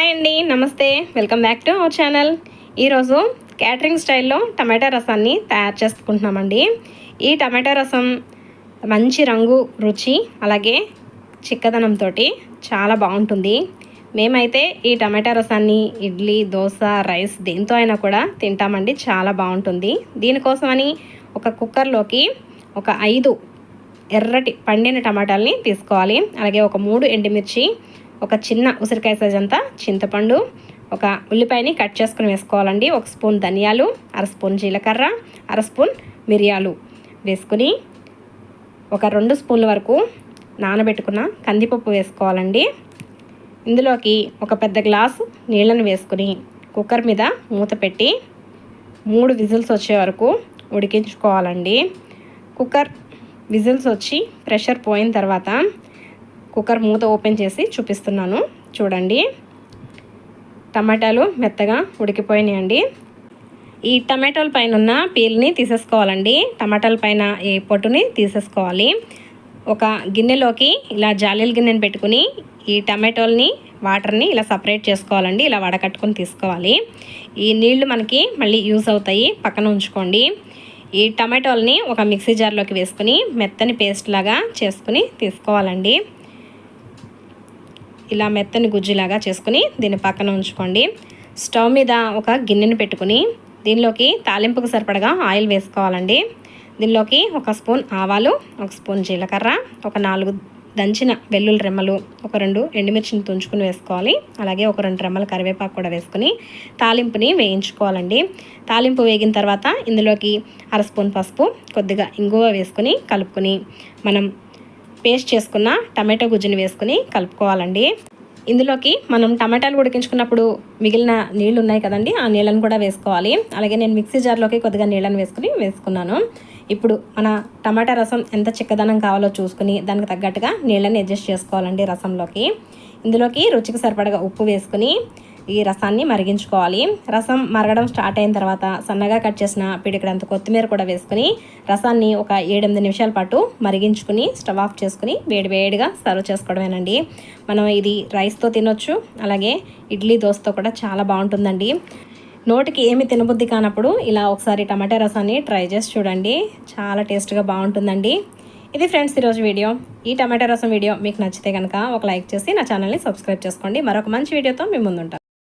Hi అండి నమస్తే. Welcome back to our channel. ఈరోజు క్యాటరింగ్ స్టైల్లో టమాటా రసాన్ని తయారు చేసుకుంటున్నామండి. ఈ టమాటా రసం మంచి రంగు రుచి అలాగే చిక్కదనంతో చాలా బాగుంటుంది. మేమైతే ఈ టమాటా రసాన్ని ఇడ్లీ దోశ రైస్ దేంతో అయినా కూడా తింటామండి చాలా బాగుంటుంది. దీనికోసమని ఒక కుక్కర్లోకి ఒక ఐదు ఎర్రటి పండిన టమాటాలని తీసుకోవాలి. అలాగే ఒక మూడు ఎండుమిర్చి ఒక చిన్న ఉసిరికాయ సైజ్ అంతా చింతపండు ఒక ఉల్లిపాయని కట్ చేసుకుని వేసుకోవాలండి. ఒక స్పూన్ ధనియాలు అర స్పూన్ జీలకర్ర అర స్పూన్ మిరియాలు వేసుకుని ఒక రెండు స్పూన్ల వరకు నానబెట్టుకున్న కందిపప్పు వేసుకోవాలండి. ఇందులోకి ఒక పెద్ద గ్లాసు నీళ్ళను వేసుకుని కుక్కర్ మీద మూత పెట్టి మూడు విజిల్స్ వచ్చే వరకు ఉడికించుకోవాలండి. కుక్కర్ విజిల్స్ వచ్చి ప్రెషర్ పోయిన తర్వాత కుక్కర్ మూత ఓపెన్ చేసి చూపిస్తున్నాను. చూడండి. టమాటాలు మెత్తగా ఉడికిపోయినాయండి. ఈ టమాటాల పైన ఉన్న పీల్ని తీసేసుకోవాలండి. టమాటాల పైన ఈ పొట్టుని తీసేసుకోవాలి. ఒక గిన్నెలోకి ఇలా జాలీల గిన్నెని పెట్టుకుని ఈ టమాటోల్ని వాటర్ని ఇలా సపరేట్ చేసుకోవాలండి. ఇలా వడకట్టుకొని తీసుకోవాలి. ఈ నీళ్ళు మనకి మళ్ళీ యూస్ అవుతాయి. పక్కన ఉంచుకోండి. ఈ టమాటోల్ని ఒక మిక్సీ జార్లోకి వేసుకుని మెత్తని పేస్ట్ లాగా చేసుకుని తీసుకోవాలండి. ఇలా మెత్తని గుజ్జులాగా చేసుకుని దీన్ని పక్కన ఉంచుకోండి. స్టవ్ మీద ఒక గిన్నెను పెట్టుకుని దీనిలోకి తాలింపుకు సరిపడగా ఆయిల్ వేసుకోవాలండి. దీనిలోకి ఒక స్పూన్ ఆవాలు ఒక స్పూన్ జీలకర్ర ఒక నాలుగు దంచిన వెల్లుల్లి రెమ్మలు ఒక రెండు ఎండుమిర్చిని తుంచుకుని వేసుకోవాలి. అలాగే ఒక రెండు రెమ్మల కరివేపాకు కూడా వేసుకుని తాలింపుని వేయించుకోవాలండి. తాలింపు వేగిన తర్వాత ఇందులోకి అర స్పూన్ పసుపు కొద్దిగా ఇంగువ వేసుకుని కలుపుకొని మనం పేస్ట్ చేసుకున్న టమాటో గుజ్జుని వేసుకుని కలుపుకోవాలండి. ఇందులోకి మనం టమాటాలు ఉడికించుకున్నప్పుడు మిగిలిన నీళ్ళు ఉన్నాయి కదండి ఆ నీళ్ళను కూడా వేసుకోవాలి. అలాగే నేను మిక్సీ జార్లోకి కొద్దిగా నీళ్ళని వేసుకుని వేసుకున్నాను. ఇప్పుడు మన టమాటా రసం ఎంత చిక్కదనం కావాలో చూసుకుని దానికి తగ్గట్టుగా నీళ్ళని అడ్జస్ట్ చేసుకోవాలండి రసంలోకి. ఇందులోకి రుచికి సరిపడగా ఉప్పు వేసుకుని ఈ రసాన్ని మరిగించుకోవాలి. రసం మరగడం స్టార్ట్ అయిన తర్వాత సన్నగా కట్ చేసిన పిడికడంత కొత్తిమీర కూడా వేసుకుని రసాన్ని ఒక ఏడెనిమిది నిమిషాల పాటు మరిగించుకుని స్టవ్ ఆఫ్ చేసుకుని వేడివేడిగా సర్వ్ చేసుకోవడమేనండి. మనం ఇది రైస్తో తినొచ్చు అలాగే ఇడ్లీ దోశతో కూడా చాలా బాగుంటుందండి. నోటికి ఏమి తినబుద్ధి కానప్పుడు ఇలా ఒకసారి టమాటా రసాన్ని ట్రై చేసి చూడండి. చాలా టేస్ట్గా బాగుంటుందండి. ఇది ఫ్రెండ్స్ ఈరోజు వీడియో. ఈ టమాటా రసం వీడియో మీకు నచ్చితే కనుక ఒక లైక్ చేసి నా ఛానల్ని సబ్స్క్రైబ్ చేసుకోండి. మరొక మంచి వీడియోతో మేము ముందుంటాం.